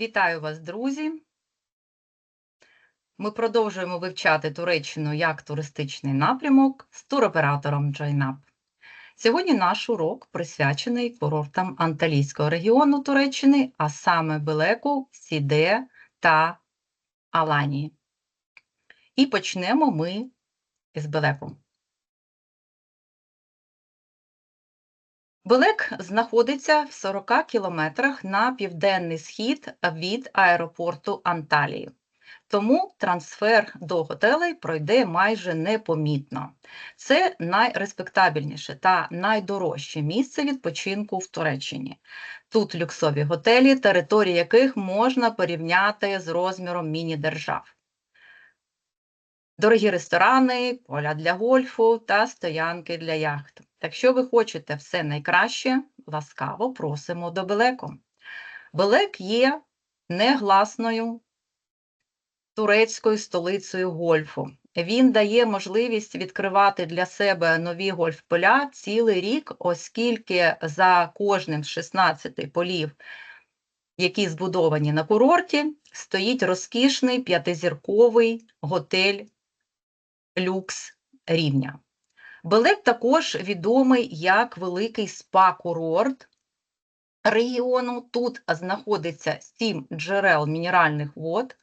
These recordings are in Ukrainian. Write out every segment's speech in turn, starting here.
Вітаю вас, друзі! Ми продовжуємо вивчати Туреччину як туристичний напрямок з туроператором JoinUp. Сьогодні наш урок присвячений курортам Анталійського регіону Туреччини, а саме Белеку, Сіде та Аланії. І почнемо ми з Белеку. Белек знаходиться в 40 кілометрах на південний схід від аеропорту Анталії. Тому трансфер до готелей пройде майже непомітно. Це найреспектабельніше та найдорожче місце відпочинку в Туреччині. Тут люксові готелі, території яких можна порівняти з розміром міні-держав. Дорогі ресторани, поля для гольфу та стоянки для яхт. Якщо ви хочете все найкраще, ласкаво просимо до Белеку. Белек є негласною турецькою столицею гольфу. Він дає можливість відкривати для себе нові гольф-поля цілий рік, оскільки за кожним з 16 полів, які збудовані на курорті, стоїть розкішний п'ятизірковий готель люкс рівня. Белек також відомий як великий спа-курорт регіону. Тут знаходиться сім джерел мінеральних вод.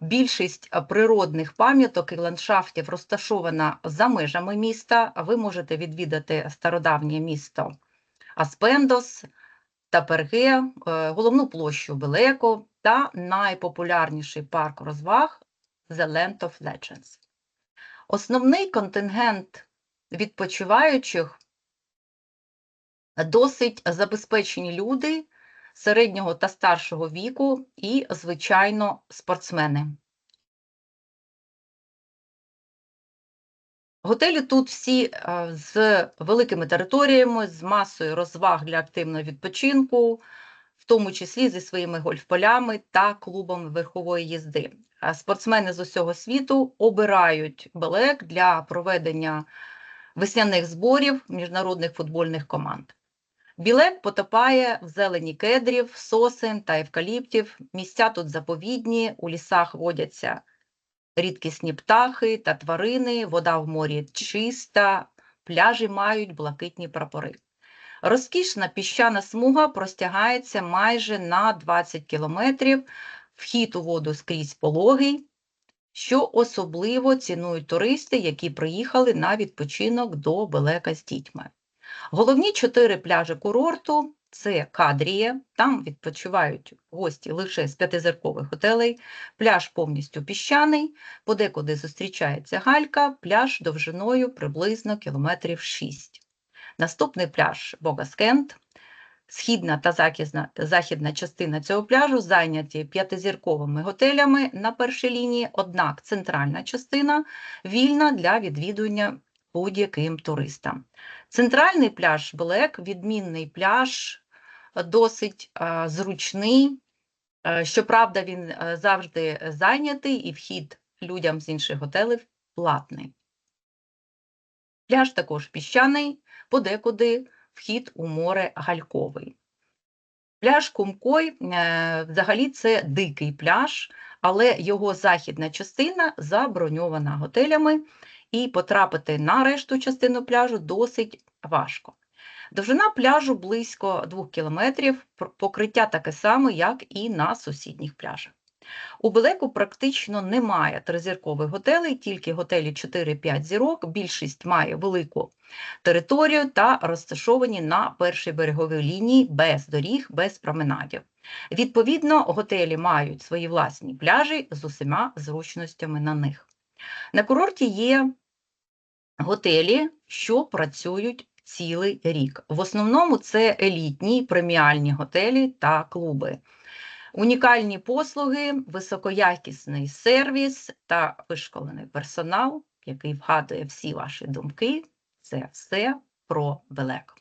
Більшість природних пам'яток і ландшафтів розташована за межами міста. Ви можете відвідати стародавнє місто Аспендос, Таперге, е, головну площу Белеко та найпопулярніший парк розваг The Land of Legends. Основний контингент відпочиваючих досить забезпечені люди середнього та старшого віку і, звичайно, спортсмени. Готелі тут всі е, з великими територіями, з масою розваг для активного відпочинку, в тому числі зі своїми гольф-полями та клубами верхової їзди. Спортсмени з усього світу обирають Белек для проведення весняних зборів міжнародних футбольних команд. Білек потопає в зелені кедрів, сосен та евкаліптів. Місця тут заповідні, у лісах водяться рідкісні птахи та тварини, вода в морі чиста, пляжі мають блакитні прапори. Розкішна піщана смуга простягається майже на 20 кілометрів, вхід у воду скрізь пологий, що особливо цінують туристи, які приїхали на відпочинок до Белека з дітьми. Головні чотири пляжі курорту це Кадрія, там відпочивають гості лише з п'ятизіркових готелей, пляж повністю піщаний, подекуди зустрічається галька, пляж довжиною приблизно кілометрів 6. Наступний пляж Богаскент. Східна та західна, західна частина цього пляжу зайняті п'ятизірковими готелями на першій лінії, однак центральна частина вільна для відвідування будь-яким туристам. Центральний пляж Блек, відмінний пляж, досить а, зручний. А, щоправда, він а, завжди зайнятий і вхід людям з інших готелів платний. Пляж також піщаний, подекуди вхід у море гальковий. Пляж Кумкой е, взагалі це дикий пляж, але його західна частина заброньована готелями, і потрапити на решту частину пляжу досить важко. Довжина пляжу близько 2 кілометрів, покриття таке саме, як і на сусідніх пляжах. У Белеку практично немає тризіркових готелей, тільки готелі 4-5 зірок. Більшість має велику територію та розташовані на першій береговій лінії без доріг, без променадів. Відповідно, готелі мають свої власні пляжі з усіма зручностями на них. На курорті є готелі, що працюють цілий рік. В основному це елітні преміальні готелі та клуби. Унікальні послуги, високоякісний сервіс та вишколений персонал, який вгадує всі ваші думки, це все про Белек.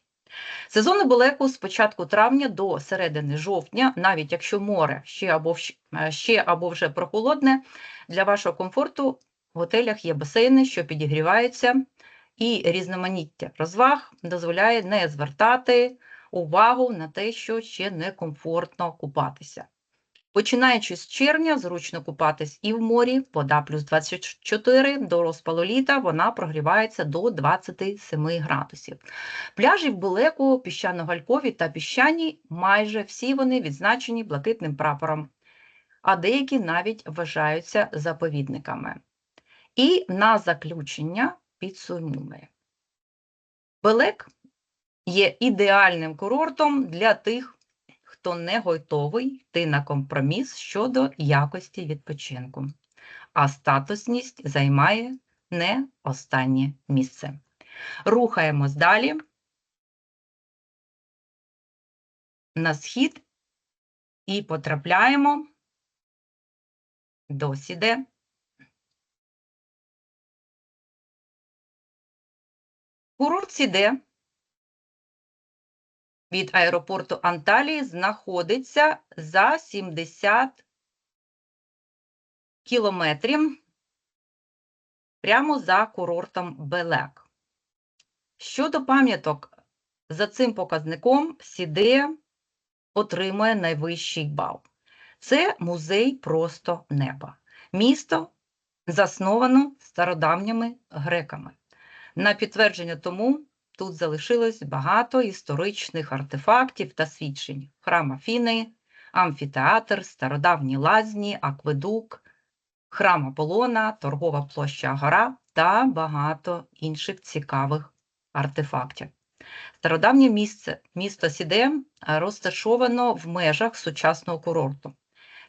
Сезони Белеку з початку травня до середини жовтня, навіть якщо море ще або ще або вже прохолодне, для вашого комфорту в готелях є басейни, що підігріваються, і різноманіття розваг дозволяє не звертати увагу на те, що ще некомфортно купатися. Починаючи з червня, зручно купатись і в морі, вода плюс 24, до розпалу літа вона прогрівається до 27 градусів. Пляжі в Белеку, піщано-галькові та піщані, майже всі вони відзначені блакитним прапором, а деякі навіть вважаються заповідниками. І на заключення підсумуємо. Белек є ідеальним курортом для тих, хто не готовий йти на компроміс щодо якості відпочинку, а статусність займає не останнє місце. Рухаємось далі на схід і потрапляємо до Сіде. Курорт Сіде від аеропорту Анталії знаходиться за 70 кілометрів прямо за курортом Белек. Щодо пам'яток, за цим показником Сіде отримує найвищий бал. Це музей просто неба. Місто засновано стародавніми греками. На підтвердження тому тут залишилось багато історичних артефактів та свідчень: храм Афіни, амфітеатр, стародавні лазні, акведук, храм Аполлона, торгова площа Гора та багато інших цікавих артефактів. Стародавнє місце, місто Сіде розташовано в межах сучасного курорту.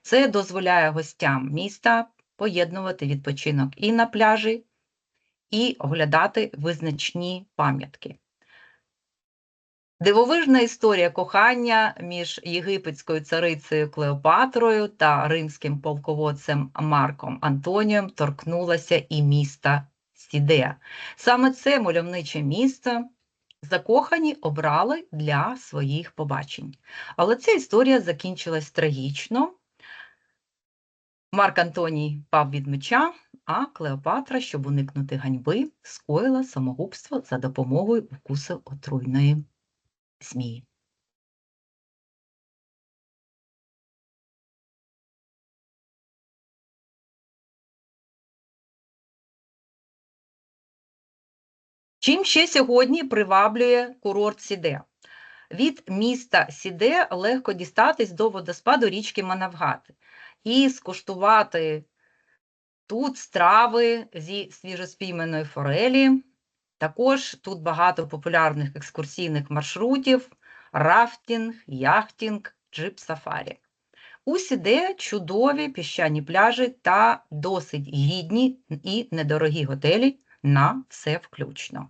Це дозволяє гостям міста поєднувати відпочинок і на пляжі, і оглядати визначні пам'ятки. Дивовижна історія кохання між єгипетською царицею Клеопатрою та римським полководцем Марком Антонієм торкнулася і міста Сідея. Саме це мальовниче місто закохані обрали для своїх побачень. Але ця історія закінчилась трагічно. Марк Антоній пав від меча, а Клеопатра, щоб уникнути ганьби, скоїла самогубство за допомогою укусу отруйної змії. Чим ще сьогодні приваблює курорт Сіде? Від міста Сіде легко дістатись до водоспаду річки Манавгат і скуштувати тут страви зі свіжоспійменої форелі. Також тут багато популярних екскурсійних маршрутів, рафтінг, яхтінг, джип-сафарі. У Сіде чудові піщані пляжі та досить гідні і недорогі готелі на все включно.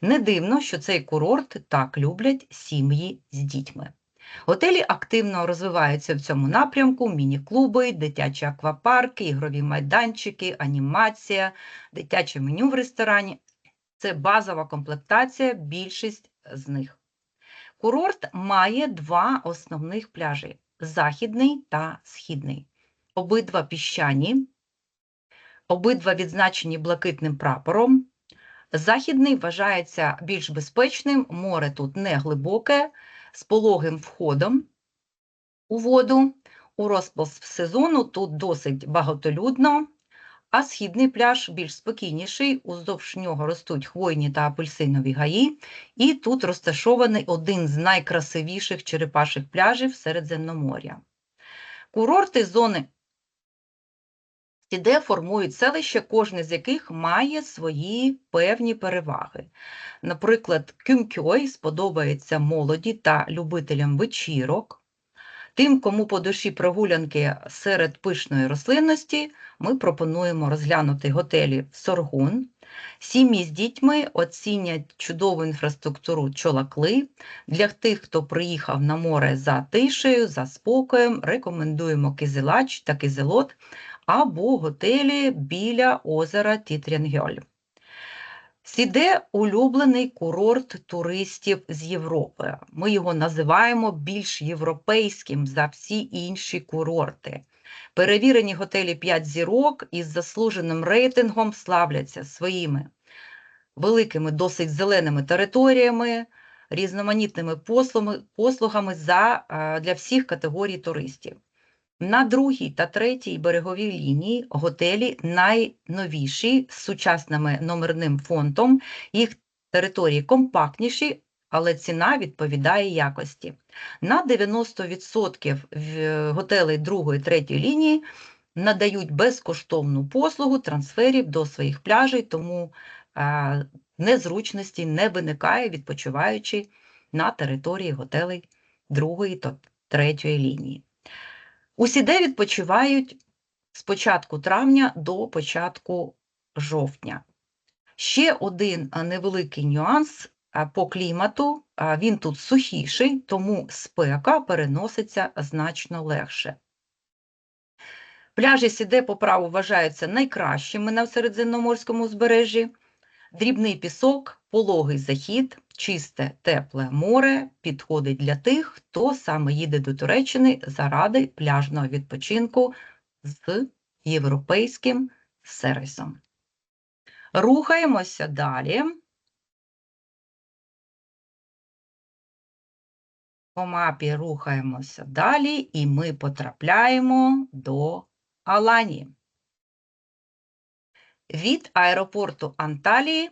Не дивно, що цей курорт так люблять сім'ї з дітьми. Готелі активно розвиваються в цьому напрямку: міні-клуби, дитячі аквапарки, ігрові майданчики, анімація, дитяче меню в ресторані. Це базова комплектація, більшість з них. Курорт має два основних пляжі західний та східний. Обидва піщані, обидва відзначені блакитним прапором. Західний вважається більш безпечним, море тут не глибоке, з пологим входом у воду. У розпал сезону тут досить багатолюдно, а східний пляж більш спокійніший, уздовж нього ростуть хвойні та апельсинові гаї, і тут розташований один з найкрасивіших черепаших пляжів Середземномор'я. Курорти зони де формують селище, кожне з яких має свої певні переваги. Наприклад, Кюмкьой сподобається молоді та любителям вечірок. Тим, кому по душі прогулянки серед пишної рослинності, ми пропонуємо розглянути готелі Соргун. Сім'ї з дітьми оцінять чудову інфраструктуру чолакли. Для тих, хто приїхав на море за тишею, за спокоєм, рекомендуємо кизелач та кизелот або готелі біля озера Тітрянгьоль. Сіде улюблений курорт туристів з Європи. Ми його називаємо більш європейським за всі інші курорти. Перевірені готелі 5 зірок із заслуженим рейтингом славляться своїми великими, досить зеленими територіями, різноманітними послугами, за, для всіх категорій туристів. На другій та третій береговій лінії готелі найновіші з сучасним номерним фондом. Їх території компактніші, але ціна відповідає якості. На 90% готелей другої третьої лінії надають безкоштовну послугу трансферів до своїх пляжей, тому е, незручності не виникає, відпочиваючи на території готелей другої та третьої лінії. Усі де відпочивають з початку травня до початку жовтня. Ще один невеликий нюанс по клімату. Він тут сухіший, тому спека переноситься значно легше. Пляжі Сіде по праву вважаються найкращими на Середземноморському узбережжі. Дрібний пісок, пологий захід, чисте тепле море підходить для тих, хто саме їде до Туреччини заради пляжного відпочинку з європейським сервісом. Рухаємося далі. По мапі рухаємося далі, і ми потрапляємо до Аланії. Від аеропорту Анталії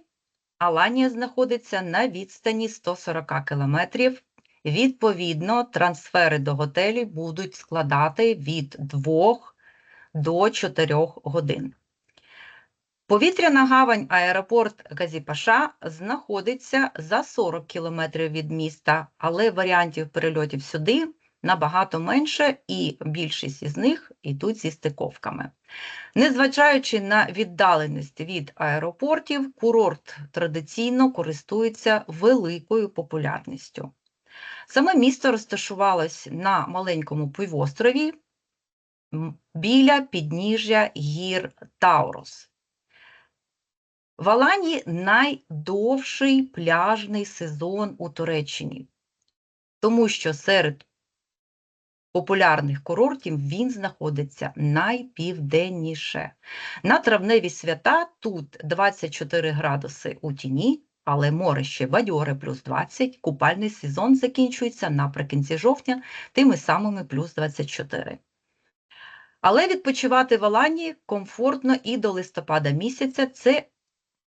Аланія знаходиться на відстані 140 кілометрів. Відповідно, трансфери до готелю будуть складати від 2 до 4 годин. Повітряна гавань аеропорт Газіпаша знаходиться за 40 кілометрів від міста, але варіантів перельотів сюди набагато менше, і більшість із них йдуть зі стиковками. Незважаючи на віддаленість від аеропортів, курорт традиційно користується великою популярністю. Саме місто розташувалось на маленькому півострові біля підніжжя гір Таурус. В Аланії найдовший пляжний сезон у Туреччині, тому що серед популярних курортів він знаходиться найпівденніше. На травневі свята тут 24 градуси у тіні, але море ще бадьоре плюс 20, купальний сезон закінчується наприкінці жовтня тими самими плюс 24. Але відпочивати в Аланії комфортно і до листопада місяця. Це,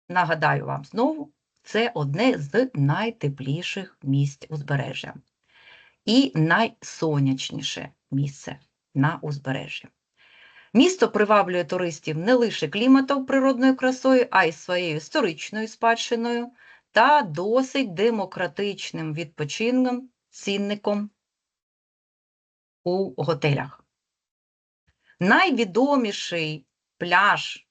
нагадаю вам знову, це одне з найтепліших місць узбережжя і найсонячніше місце на узбережжі. Місто приваблює туристів не лише кліматом, природною красою, а й своєю історичною спадщиною та досить демократичним відпочинком, цінником у готелях. Найвідоміший пляж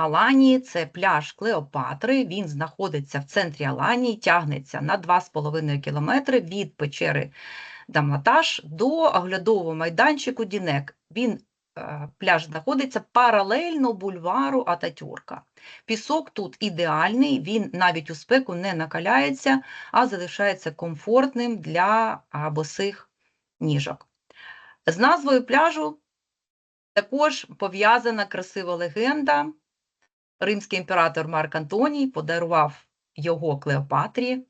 Аланії це пляж Клеопатри. Він знаходиться в центрі Аланії, тягнеться на 2,5 кілометри від печери Дамлаташ до оглядового майданчику Дінек. Він е, пляж знаходиться паралельно бульвару Ататюрка. Пісок тут ідеальний, він навіть у спеку не накаляється, а залишається комфортним для босих ніжок. З назвою пляжу також пов'язана красива легенда. Римський імператор Марк Антоній подарував його Клеопатрі.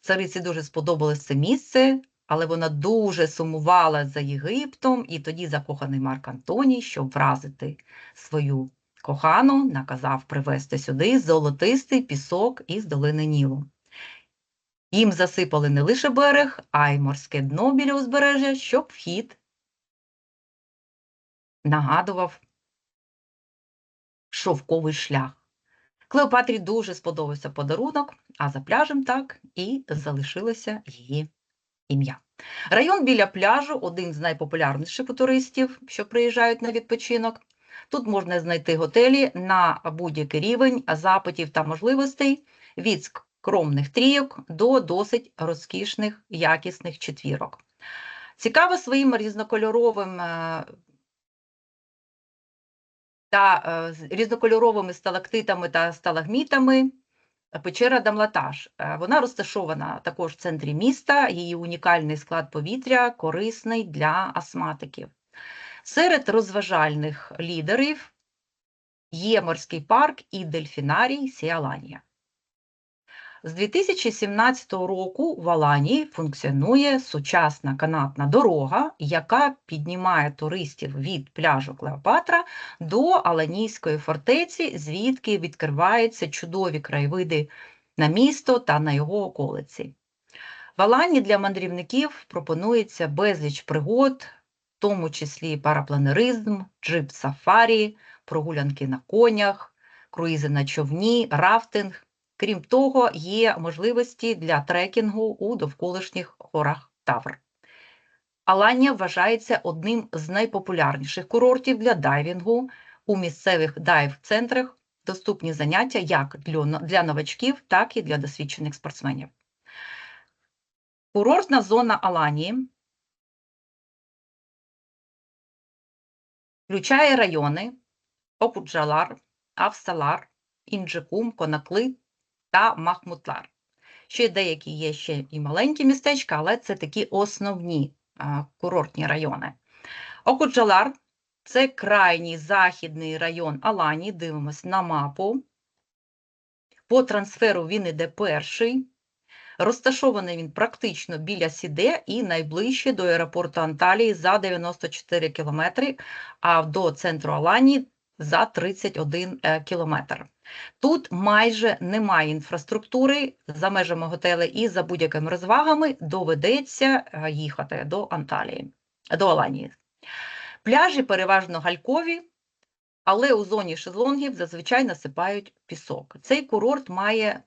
Цариці дуже сподобалось це місце, але вона дуже сумувала за Єгиптом, і тоді закоханий Марк Антоній, щоб вразити свою кохану, наказав привезти сюди золотистий пісок із долини Нілу. Їм засипали не лише берег, а й морське дно біля узбережжя, щоб вхід нагадував шовковий шлях. Клеопатрі дуже сподобався подарунок, а за пляжем так і залишилося її ім'я. Район біля пляжу один з найпопулярніших у туристів, що приїжджають на відпочинок. Тут можна знайти готелі на будь-який рівень запитів та можливостей від скромних трійок до досить розкішних якісних четвірок. Цікаво своїм різнокольоровим е, та е, різнокольоровими сталактитами та сталагмітами е, печера Дамлатаж. Е, Вона розташована також в центрі міста, її унікальний склад повітря корисний для астматиків. Серед розважальних лідерів є морський парк і дельфінарій Сіаланія. З 2017 року в Аланії функціонує сучасна канатна дорога, яка піднімає туристів від пляжу Клеопатра до Аланійської фортеці, звідки відкриваються чудові краєвиди на місто та на його околиці. В Алані для мандрівників пропонується безліч пригод, в тому числі парапланеризм, джип-сафарі, прогулянки на конях, круїзи на човні, рафтинг. Крім того, є можливості для трекінгу у довколишніх горах Тавр. Аланія вважається одним з найпопулярніших курортів для дайвінгу у місцевих дайв-центрах. Доступні заняття як для новачків, так і для досвідчених спортсменів. Курортна зона Аланії включає райони Окуджалар, Авсалар, Інджикум, Конакли та Махмутлар. Ще деякі є ще і маленькі містечка, але це такі основні курортні райони. Окуджалар це крайній західний район Алані. Дивимось на мапу. По трансферу він іде перший. Розташований він практично біля Сіде і найближче до аеропорту Анталії за 94 кілометри, а до центру Алані за 31 кілометр. Тут майже немає інфраструктури за межами готелю і за будь-якими розвагами доведеться їхати до Анталії, до Аланії. Пляжі переважно галькові, але у зоні шезлонгів зазвичай насипають пісок. Цей курорт має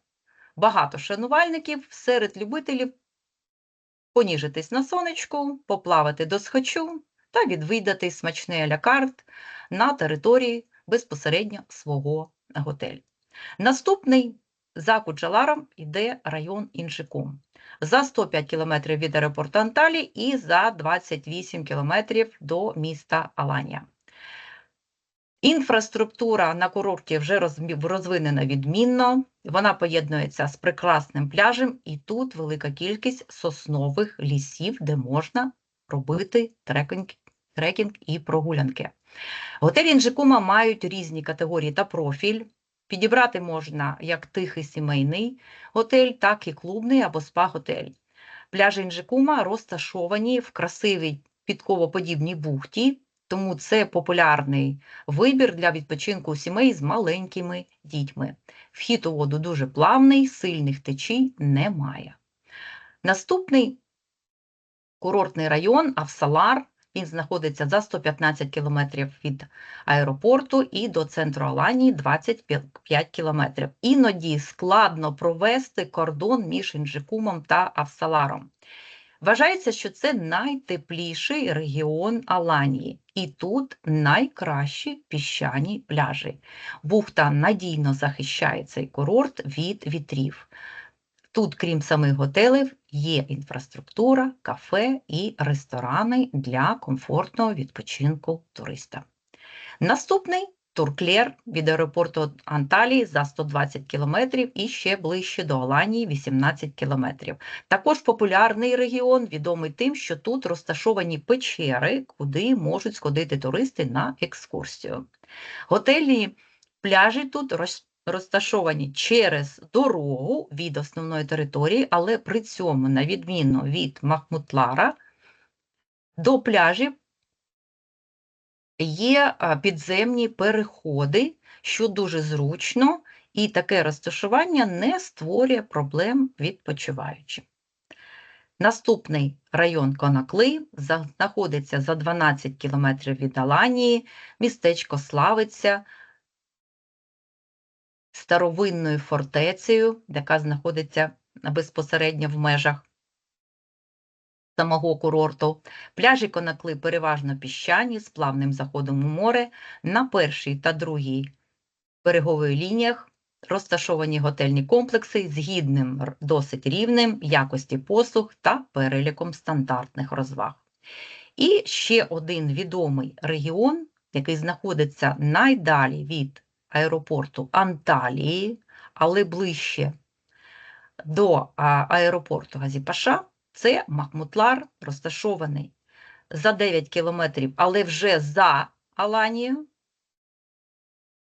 багато шанувальників серед любителів поніжитись на сонечку, поплавати до схочу та відвідати смачний алякарт на території безпосередньо свого готелю. Наступний за Куджаларом йде район Інжикум. За 105 км від аеропорту Анталі і за 28 км до міста Аланія. Інфраструктура на курорті вже розвинена відмінно, вона поєднується з прекрасним пляжем, і тут велика кількість соснових лісів, де можна робити трекінг, трекінг і прогулянки. Готелі Інжикума мають різні категорії та профіль. Підібрати можна як тихий сімейний готель, так і клубний або спа-готель. Пляжі Інжикума розташовані в красивій підковоподібній бухті, тому це популярний вибір для відпочинку сімей з маленькими дітьми. Вхід у воду дуже плавний, сильних течій немає. Наступний курортний район Авсалар. Він знаходиться за 115 кілометрів від аеропорту і до центру Аланії 25 кілометрів. Іноді складно провести кордон між Інжикумом та Авсаларом. Вважається, що це найтепліший регіон Аланії, і тут найкращі піщані пляжі. Бухта надійно захищає цей курорт від вітрів. Тут, крім самих готелів, є інфраструктура, кафе і ресторани для комфортного відпочинку туриста. Наступний Турклер від аеропорту Анталії за 120 кілометрів і ще ближче до Аланії 18 кілометрів. Також популярний регіон, відомий тим, що тут розташовані печери, куди можуть сходити туристи на екскурсію. Готельні пляжі тут розташовані через дорогу від основної території, але при цьому, на відміну від Махмутлара, до пляжів є підземні переходи, що дуже зручно, і таке розташування не створює проблем відпочиваючим. Наступний район Конакли знаходиться за 12 кілометрів від Аланії, містечко славиться старовинною фортецею, яка знаходиться безпосередньо в межах самого курорту. Пляжі Конакли переважно піщані з плавним заходом у море. На першій та другій береговій лініях розташовані готельні комплекси з гідним досить рівнем якості послуг та переліком стандартних розваг. І ще один відомий регіон, який знаходиться найдалі від аеропорту Анталії, але ближче до аеропорту Газіпаша, це Махмутлар, розташований за 9 кілометрів, але вже за Аланією.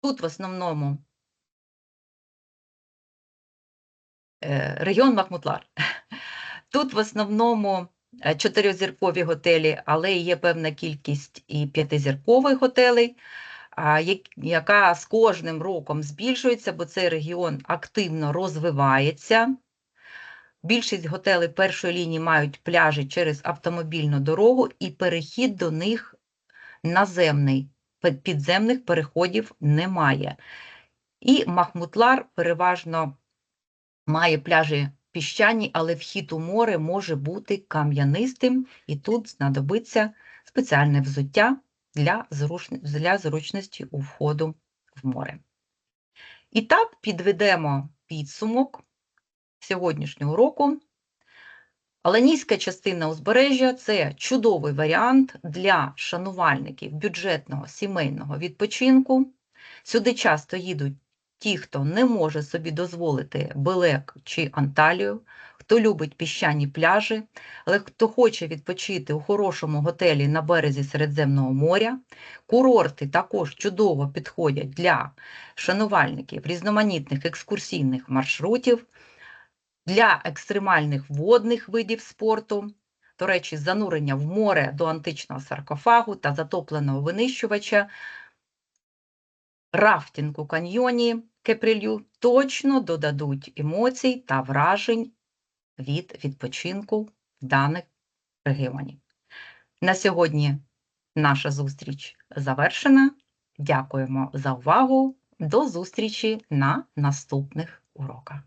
Тут в основному Е, Регіон Махмутлар. Тут в основному е, чотирьохзіркові готелі, але є певна кількість і п'ятизіркових готелей, яка з кожним роком збільшується, бо цей регіон активно розвивається. Більшість готелей першої лінії мають пляжі через автомобільну дорогу і перехід до них наземний. Підземних переходів немає. І Махмутлар переважно має пляжі піщані, але вхід у море може бути кам'янистим, і тут знадобиться спеціальне взуття для, для зручності у входу в море. І так підведемо підсумок сьогоднішнього року. Аленійська частина узбережжя це чудовий варіант для шанувальників бюджетного сімейного відпочинку. Сюди часто їдуть ті, хто не може собі дозволити Белек чи Анталію, хто любить піщані пляжі, але хто хоче відпочити у хорошому готелі на березі Середземного моря. Курорти також чудово підходять для шанувальників різноманітних екскурсійних маршрутів, для екстремальних водних видів спорту. До речі, занурення в море до античного саркофагу та затопленого винищувача рафтинг у каньйоні Кеприлю точно додадуть емоцій та вражень від відпочинку в даних регіоні. На сьогодні наша зустріч завершена. Дякуємо за увагу. До зустрічі на наступних уроках.